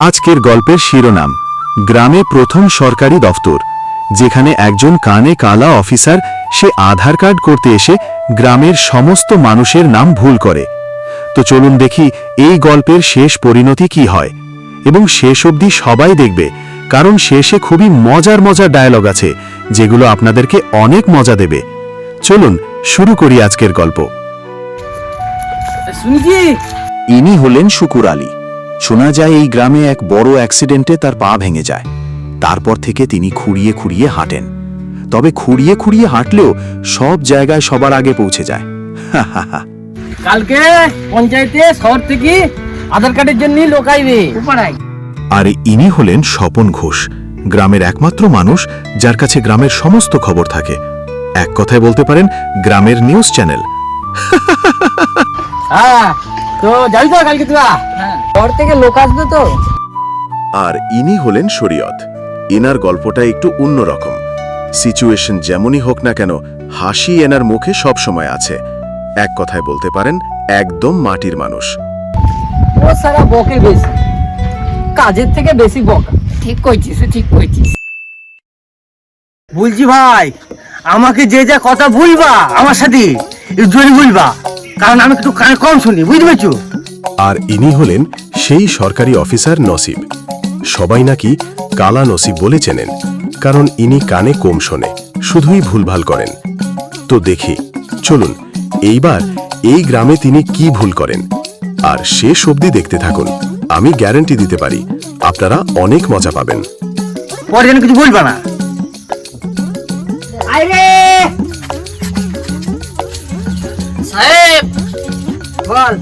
আজকের গল্পের শিরোনাম গ্রামে প্রথম সরকারি দফতর যেখানে একজন কানে কালা অফিসার সে আধার কার্ড করতে এসে গ্রামের সমস্ত মানুষের নাম ভুল করে। তো চলুন দেখি এই গল্পের শেষ পরিণতি কি হয় এবং শেষ অবধি সবাই দেখবে কারণ শেষে খুবই মজার মজার ডায়লগ আছে যেগুলো আপনাদেরকে অনেক মজা দেবে। চলুন শুরু করি আজকের গল্প। ইনি হলেন শুকুর আলী। শোনা যায় এই গ্রামে এক বড় অ্যাক্সিডেন্টে তার পা ভেঙে যায়। তারপর থেকে তিনি খুঁড়িয়ে খুঁড়িয়ে হাঁটেন। তবে খুঁড়িয়ে খুঁড়িয়ে হাঁটলেও সব জায়গায় সবার আগে পৌঁছে যায়। কালকে পঞ্চায়েতে শহর থেকে আধার কার্ডের জন্য লোক আইবে। আর ইনি হলেন স্বপন ঘোষ গ্রামের একমাত্র মানুষ যার কাছে গ্রামের সমস্ত খবর থাকে। এক কথায় বলতে পারেন গ্রামের নিউজ চ্যানেল। হ্যাঁ তো যাবি তো কালকে তোরা শহর থেকে লোক আসবে তো। আর ইনি হলেন শরীয়ত। এনার গল্পটা একটু অন্যরকম সিচুয়েশন যেমনই হোক না কেন হাসি এনার মুখে সব সময় আছে। এক কথায় বলতে পারেন একদম মাটির মানুষ। ও সারা বকে বেশি। কাজের থেকে বেশি বকা। ঠিক কইছিস ঠিক কইছিস। বলছি ভাই আমাকে যে যা কথা বলবা আমার সাথে একটু জোরে বলবা। কারণ আমি একটু কানে কম শুনি বুঝতে পারছ? আর ইনি হলেন সেই সরকারি অফিসার নসিব। সবাই নাকি কালা নসিব বলে চেনেন কারণ ইনি কানে কম শোনে শুধুই ভুলভাল করেন। তো দেখি চলুন এইবার এই গ্রামে তিনি কি ভুল করেন। আর শেষ অবধি দেখতে থাকুন আমি গ্যারান্টি দিতে পারি আপনারা অনেক মজা পাবেন। পরে যেন কিছু বলবা না। আরে বল।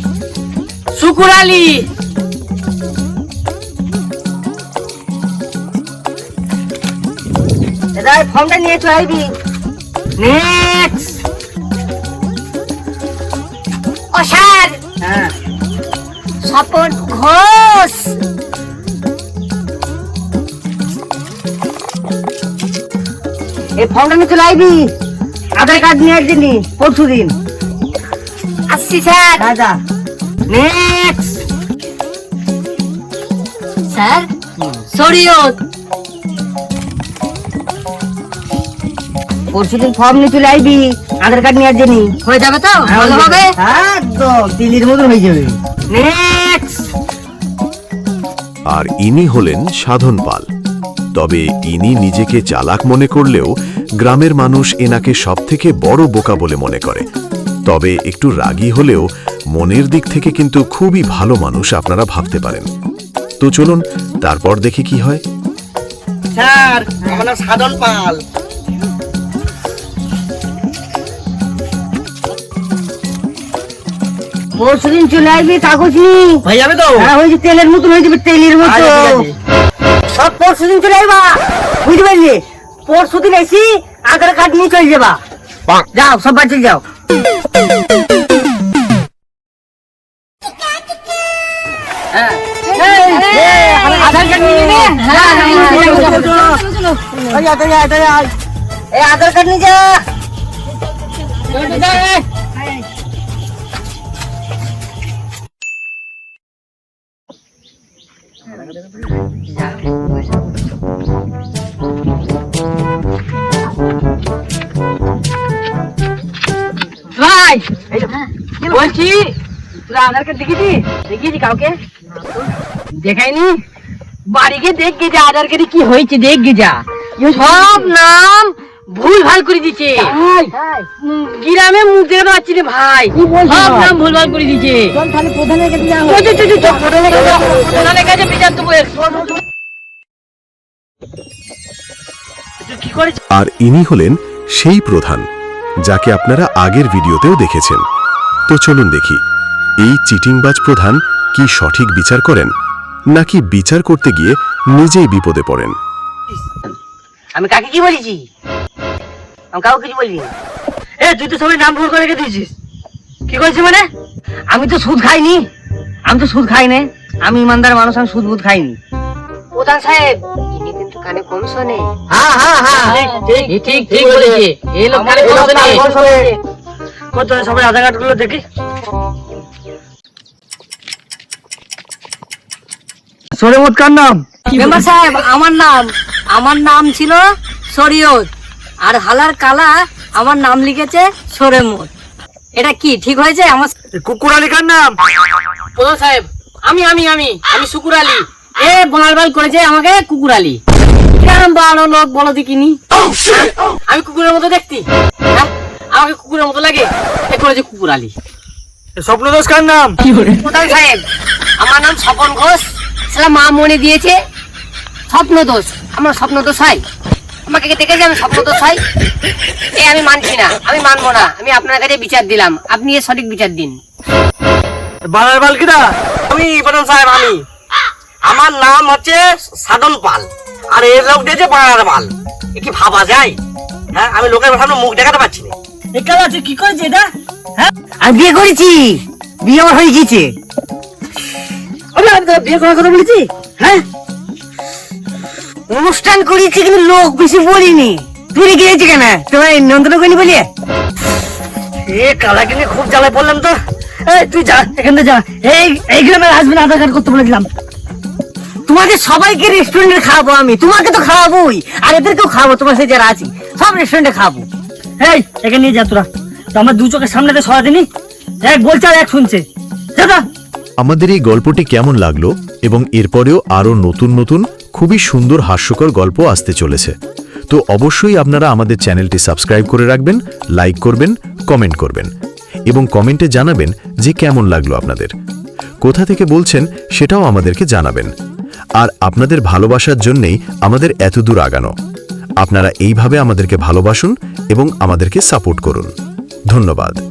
শুকুর আলী। দাদা এই ফর্মটা নিয়ে চলে আইবি নেক্সট ও স্যার হ্যাঁ। স্বপন ঘোষ। এই ফর্মটা নিয়ে চলে আইবি আধার কার্ড নিয়ে একদিনই পরশু দিন আসছি স্যার। দাদা নেক্সট স্যার শরীয়ত পরশু দিন ফর্ম নিয়ে চলে আইবি আধার কার্ড নিয়ে হয়ে যাবে তো? ভালো হবে? একদম দিল্লির মতন হয়ে যাবে। নেক্সট আর ইনি হলেন সাধন পাল। তবে ইনি নিজেকে চালাক মনে করলেও গ্রামের মানুষ এনাকে সবথেকে বড় বোকা বলে মনে করে। তবে একটু রাগী হলেও মনের দিক থেকে কিন্তু খুবই ভালো মানুষ আপনারা ভাবতে পারেন। তো চলুন তারপর দেখি কি হয়। স্যার আমার নাম সাধন পাল। পরশু দিন চলে আইবি কাগজ নিয়ে হয়ে যাবে তো? হ্যাঁ ওই যে তেলের মতন হয়ে যাবে তেলের মতো আচ্ছা। সব পরশু দিন চলে আইবা বুঝতে পারলি? পরশু দিন এসি আধার কার্ড নিয়ে চলে যাবা। যাও সব বাচ্চা যাও। আধার কার্ড নিয়ে নে এই আধার কার্ড নিয়ে যা ভাই! বলছি তোরা আধার কার্ড দেখেছি দেখিয়েছি কাউকে? দেখাইনি? বাড়ি গিয়ে দেখ গে যা আধার কার্ডে কি হয়েছে দেখ গে যা। সব নাম ভুল ভালো করে দিচ্ছে গ্রামে মুখ দেখাতে পারছি না ভাই। সব নাম ভুল ভালো করে দিচ্ছে প্রধানের কাছে বিচার করেছিস আর ইনি হলেন সেই প্রধান। যাকে আপনারা আগের ভিডিওতেও দেখেছেন। তো চলুন দেখি, এই চিটিংবাজ প্রধান কি সঠিক বিচার করেন, নাকি বিচার করতে গিয়ে নিজেই বিপদে পড়েন? আমি কাকে কি বলেছি? আমি কাউকে কিছু বলিনি। এ, তুই তো সবাই নাম ভুল করে রেখে দিয়েছিস। কি করেছিস মানে? আমি তো সুদ খাইনি। আমি তো সুদ খাই না। আমি ইমানদার মানুষ, আমি সুদ বুদ খাইনি। প্রধান সাহেব কানে কম শোনে হ্যাঁ হ্যাঁ হ্যাঁ ঠিক ঠিক ঠিক বলেছে। এই লোক কানে কম শোনে কত সবাই আধার কার্ডগুলো দেখি কার নাম? মেম্বার সাহেব আমার নাম আমার নাম ছিল শরীয়ত আর হালার কালা আমার নাম লিখেছে সরেমত। এটা কি ঠিক হয়েছে? আমার কুকুর আলী কার নাম? প্রধান সাহেব আমি আমি আমি আমি শুকুর আলী। এ বলালবাল করেছে আমাকে কুকুর আলী। বড় লোক বলো দেখিনি আমি কুকুরের মতো দেখতি হ্যাঁ? আমাকে কুকুরের মতো লাগে। এ করেছে কুকুর আলী। স্বপ্ন দোষ কার নাম? প্রধান সাহেব? আমার নাম স্বপন ঘোষ। সেটা মা মনে দিয়েছে। স্বপ্ন দোষ। আমার স্বপ্ন দোষ হয়। আমাকে দেখেছে আমি স্বপ্ন দোষ হয়? এ আমি মানছি না। আমি মানবো না। আমি আপনার কাছে বিচার দিলাম। আপনি এর সঠিক বিচার দিন। বালার বাল কিরা আমি প্রধান সাহেব আমি। আমার নাম হচ্ছে সাধন পাল। আর এর লোক দিয়েছে বাল এ কি ভাবা যায়? হ্যাঁ আমি লোকের সামনে মুখ দেখাতে পারছি না। একাল আছে কি করেছে এটা? হ্যাঁ? আমি বিয়ে করেছি। বিয়ে আমার হয়ে গিয়েছে। আমি আমি তোর বিয়ে করার কথা বলেছি? হ্যাঁ? অনুষ্ঠান করেছি কিন্তু লোক বেশি বলিনি। তুই গিয়েছি কেন? তোমার নন্দন করিনি বলি এ কালা কিনে খুব জ্বালায় পড়লাম তো। এই তুই যা এখান থেকে যা। এই এই গ্রামের হাজবেন্ড আধার কার্ড করতে বলেছিলাম। তোমাকে সবাইকে রেস্টুরেন্টে খাওয়াবো আমি। তোমাকে তো খাওয়াবোই। আর এদেরকেও খাওয়াবো তোমার সাথে যারা আছি। সব রেস্টুরেন্টে খাওয়াবো। এই এখানে নিয়ে যা তোরা। তো আমার দু চোখের সামনে সরাদিনি এক বলছে আর এক শুনছে। যা। আমাদের এই গল্পটি কেমন লাগল এবং এরপরেও আরও নতুন নতুন খুবই সুন্দর হাস্যকর গল্প আসতে চলেছে। তো অবশ্যই আপনারা আমাদের চ্যানেলটি সাবস্ক্রাইব করে রাখবেন লাইক করবেন কমেন্ট করবেন এবং কমেন্টে জানাবেন যে কেমন লাগল আপনাদের। কোথা থেকে বলছেন সেটাও আমাদেরকে জানাবেন। আর আপনাদের ভালোবাসার জন্যেই আমাদের এত দূর আগানো। আপনারা এইভাবে আমাদেরকে ভালোবাসুন এবং আমাদেরকে সাপোর্ট করুন। ধন্যবাদ।